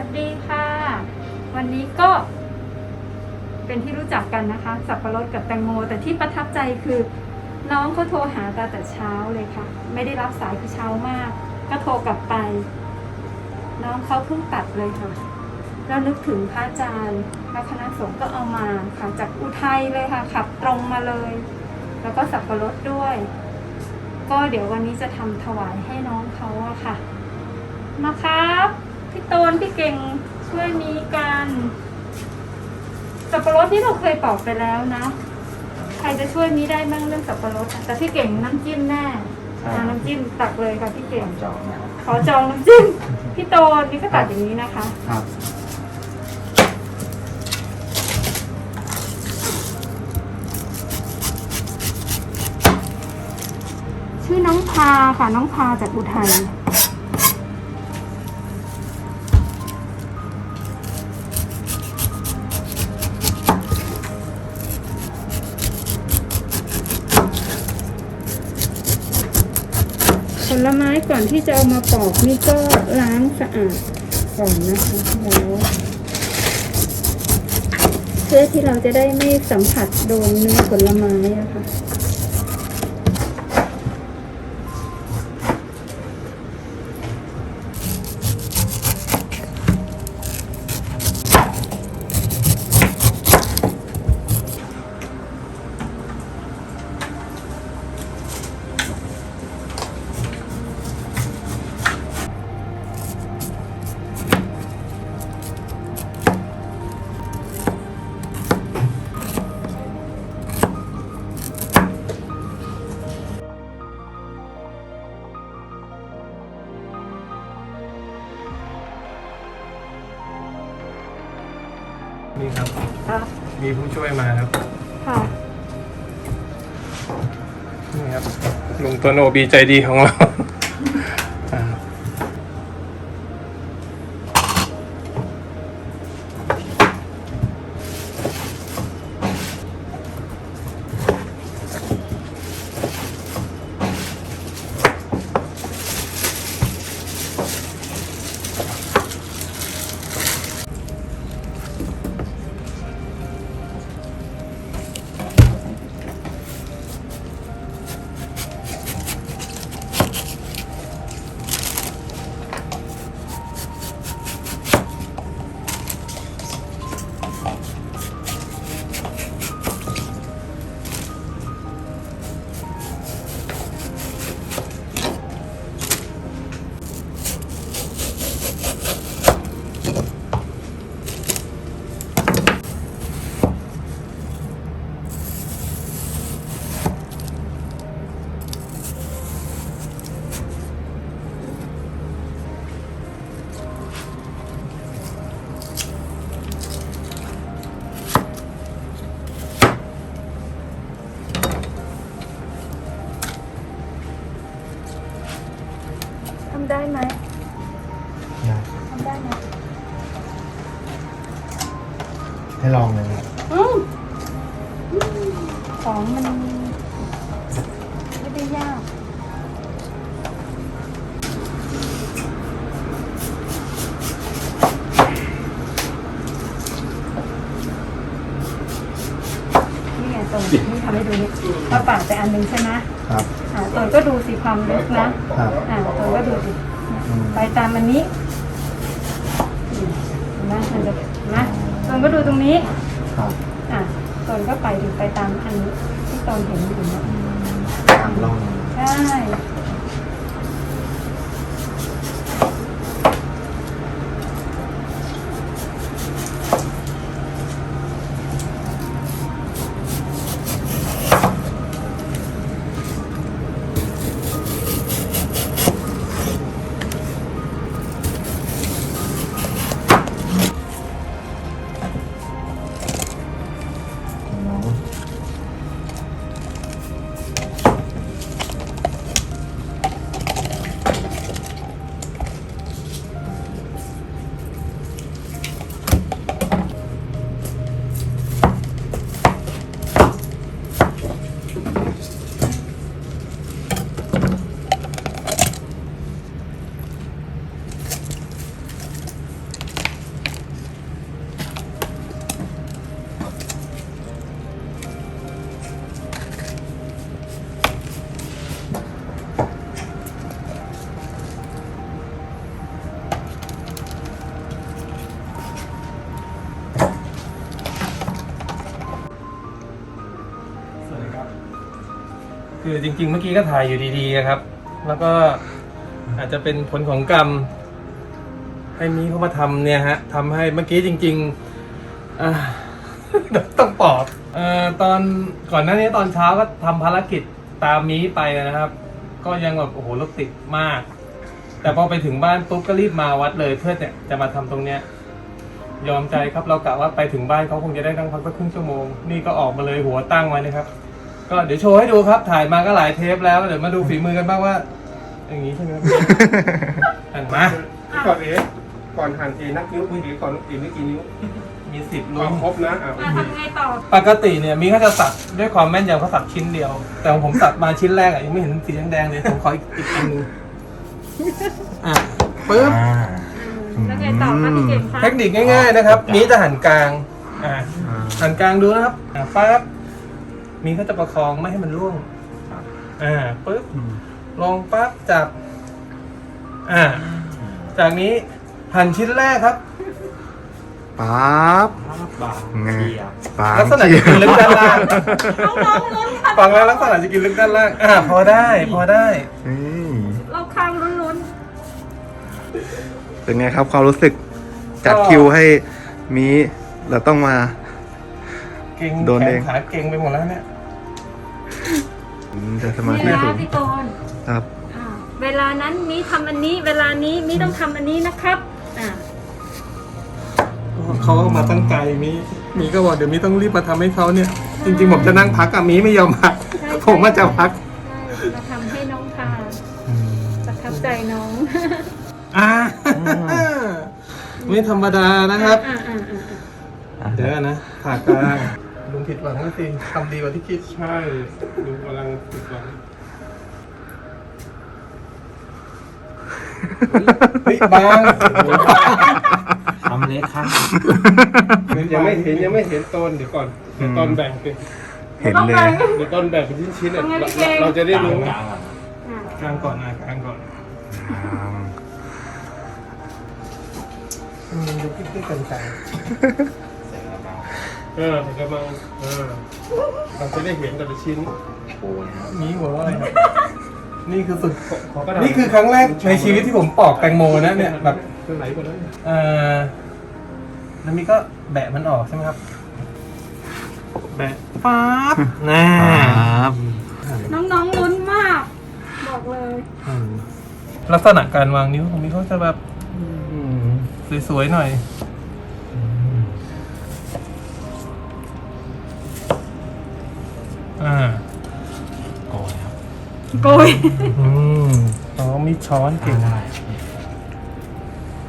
วัสดีค่ะ วันนี้ก็เป็นที่รู้จักกันนะคะ สับปะรดกับแตงโม แต่ที่ประทับใจคือน้องเขาโทรหาตาแต่เช้าเลยค่ะ ไม่ได้รับสายคือเช้ามาก ก็โทรกลับไป น้องเขาเพิ่งตัดเลยค่ะ แล้วนึกถึงพระอาจารย์และคณะสงฆ์ก็เอามาค่ะ จากอุทัยเลยค่ะ ขับตรงมาเลย แล้วก็สับปะรดด้วย ก็เดี๋ยววันนี้จะทำถวายให้น้องเขาอะค่ะ มาครับ พี่โตนพี่เก่งช่วยนี้กันสับปะรดที่เราเคยปอกไปแล้วนะ ใครจะช่วยมีได้บ้างเรื่องสับปะรดอะแต่พี่เก่งน้ำจิ้มแน่ใช่ อ่าน้ำจิ้มตักเลยค่ะพี่เก่ง จองนะครับขอจองน้ำจิ้มพี่โตนนี่ก็ตัดอย่างนี้นะคะ ครับชื่อน้องพาค่ะน้องพาจากอุทัย ลไม้ก่อนที่จะเอามาปอกนี่ก็ล้างสะอาดก่อนนะคะแล้วเพื่อที่เราจะได้ไม่สัมผัสโดนเนื้อผลไม้อะค่ะ นี่ครับ ค่ะมีผู้ช่วยมาครับ ค่ะ นี่ครับลุงตัวโนบีใจดีของเราอ่าำได้ไหมนะทำได้ไหมให้ลองเลยนะอืมอืมของมัน ตรงนี่ทำให้ดูนี่เราปาดไปอันหนึ่งใช่ไหมครับ อ่าตรงก็ดูสิความลึกนะครับอ่าตรงก็ดูสิอืมไปตามอันนี้อืมเห็นไหมมันจะนะตรงก็ดูตรงนี้ครับอะตนก็ไปดูไปตามอันนี้ที่ตนเห็นอยู่เนี่ยตามร่องใช่ คือจริง ๆ เมื่อกี้ก็ถ่ายอยู่ดีๆอะครับ แล้วก็อาจจะเป็นผลของกรรมให้มีเขามาทำเนี่ยฮะทำให้เมื่อกี้จริงๆอ่า ต้องปอบเอ่อตอนก่อนหน้านี้ตอนเช้าก็ทำภารกิจตามมีไปนะครับ ก็ยังแบบโอ้โหรถติดมาก แต่พอไปถึงบ้านปุ๊บก็รีบมาวัดเลยเพื่อเนี่ยจะมาทำตรงเนี้ยยอมใจครับเรากะว่าไปถึงบ้านเขาคงจะได้นั่งพักสักครึ่งชั่วโมง นี่ก็ออกมาเลยหัวตั้งไว้นะครับ ก็เดี๋ยวโชว์ให้ดูครับถ่ายมาก็หลายเทปแล้วเดี๋ยวมาดูฝีมือกันบ้างว่า อย่างนี้ใช่ไหมครับหันมาก่อนเอะก่อนหั่นเอนับนิ้วมือถือก่อนเอนี่กี่นิ้วมีสิบรลุ้วนมครบนะอะอะทำไงต่อปกติเนี่ยมีเขาจะสักด้วยความแม่นยำเขาสักชิ้นเดียว แต่ของผมสักมาชิ้นแรกอะยังไม่เห็นสีแดงๆเลยผมขออีกอีกอันหนึงอะปึ๊บอ่าแล้วไงต่อคะพี่เก่งคะเทคนิคง่ายๆนะครับมีจะหันกลางอ่าหันกลางดูนะครับอ่าปั๊บ มีเขาจะประคองไม่ให้มันร่วงอ่าปึ๊บลงปั๊บจับ อ่า จากนี้หั่นชิ้นแรกครับปั๊บไงปั๊บลักษณะจะกินลึกด้านล่างฟังแล้วลักษณะจะกินลึกด้านล่างอ่าพอได้พอได้นี่เราค้างลุ้นเป็นไงครับความรู้สึกจัดคิวให้มีเราต้องมา เก่งโดนแขเอนง ขาเก่งไปหมดแล้วเนี่ย อืมแต่สๆมานี่ธิสูนะงพี่โกนครับ อ่าเวลานั้นมีทำอันนี้ เวลานี้มีต้องทำอันนี้นะครับอ่าเขาก็มาตั้งใจมีมีก็บอกเดี๋ยวมีต้องรีบมาทำให้เขาเนี่ย จริงๆผมจะนั่งพักอะมีไม่ยอมพักใช่ผมว่าจะพัก ใช่มาทำให้น้องทานประทับใจน้องอ่าไม่ธรรมดานะครับ อ่าอ่าอ่าอ่าเดี๋ยวนะผ่ากลางลุง ผิดหวังแล้วสิทำดีกว่าที่คิด ใช่ดูกำลังติดหวังเฮ้ยบางทำเล็กครับยังไม่เห็นยังไม่เห็นต้นเดี๋ยวก่อนเดี๋ยวต้นแบ่งเป็นเห็นเลยเดี๋ยวต้นแบ่งเป็นชิ้นๆอะทำไงพี่เราเก่งเราจะได้รู้กลางๆอะอ่ากลางก่อนนะกลางก่อนมันดูกิ๊กๆกันกลาง เออถึงกำลังเออเราจะได้เห็นแต่ละชิ้น โอ้นะครับนี่หัวว่าอะไรครับนี่คือสุด ขอกระดาษนี่คือครั้งแรกในชีวิตที่ผมปอกแตงโมนะเนี่ยแบบตัวไหนก่อนนะเอ่อแล้วมีก็แบะมันออกใช่ไหมครับ แบะป๊าบน่าปั๊บน้องๆลุ้นมาก บอกเลยอืมลักษณะการวางนิ้วของนี้เขาจะแบบสวยๆหน่อย อ่าโกยครับโกยอืมอ๋อมีช้อนเก่งได้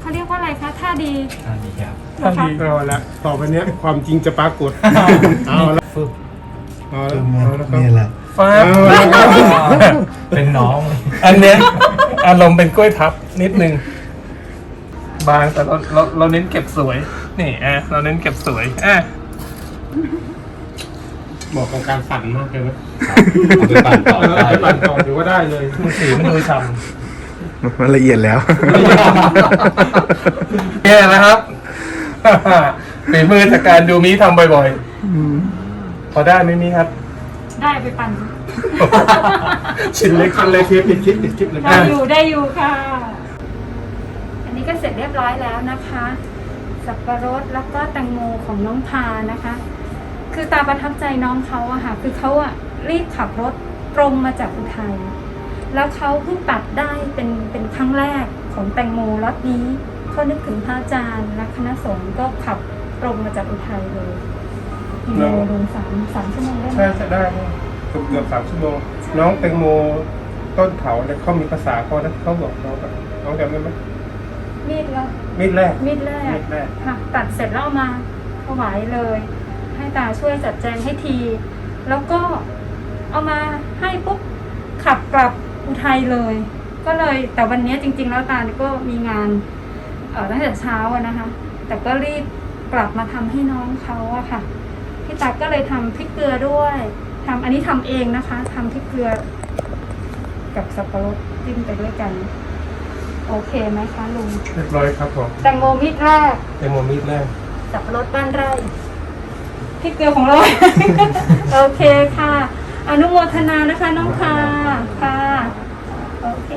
เขาเรียกว่าอะไรคะท่าดีท่านี้ครับท่านดีเอาละต่อไปเนี้ยความจริงจะปรากฏเอาละฟึบเอาละเอาละครับนี่แหละฟ้าบเป็นน้อง อันเนี้ยอารมณ์เป็นกล้วยทับนิดนึงบางแต่เราเราเราเน้นเก็บสวย นี่อะเราเน้นเก็บสวยอะ เหมาะกับการสั่นมากเลยนะเอาไปปั่นต่อเออได้ไปปั่นต่อถือว่าได้เลยมือถือมันดูฉ่มันละเอียดแล้วำแย่แล้วครับ ฝีมือจากการดูมีทำบ่อยๆ พอได้ไหมมีครับ ได้ไปปั่นชิ้นเล็กชิ้นเล็กคลิปติดคลิปติดคลิปเลยได้อยู่ได้อยู่ค่ะ อันนี้ก็เสร็จเรียบร้อยแล้วนะคะ สับปะรดแล้วก็แตงโมของน้องพานะคะ คือตาประทับใจน้องเขาอะค่ะ คือเขาอะรีบขับรถตรงมาจากอุทัย แล้วเขาเพิ่งตัดได้เป็นเป็นครั้งแรกของแตงโมรถนี้เขานึกถึงพระอาจารย์และคณะสงฆ์ก็ขับตรงมาจากอุทัยเลยกิโลรวมสามสามชั่วโมงได้ไหมใช่จะได้เกือบเกือบสามชั่วโมง น้องแตงโมต้นเขาเนี่ยเขามีภาษาเขานะเขาบอกน้องแบบน้องจำได้ไหมมีดแล้วมีดแรกมีดแรกมีดแรก ค่ะ ตัดเสร็จแล้วเอามาถวายเลย ให้ตาช่วยจัดแจงให้ที แล้วก็เอามาให้ปุ๊บขับกลับอุทัยเลย ก็เลยแต่วันนี้จริง ๆ แล้วตาก็มีงานเอ่อตั้งแต่เช้าอะนะคะ แต่ก็รีบกลับมาทำให้น้องเขาอะค่ะพี่ตาก็เลยทำพริกเกลือด้วยทำอันนี้ทำเองนะคะทำพริกเกลือ กับสับปะรดจิ้มไปด้วยกัน โอเคไหมคะลุงเรียบร้อยครับผมแตงโมมิดแรกแตงโมมีดแรกสับปะรดบ้านไร่ พริกเกลือของเรา โอเคค่ะ อนุโมทนานะคะน้องค่ะค่ะ โอเค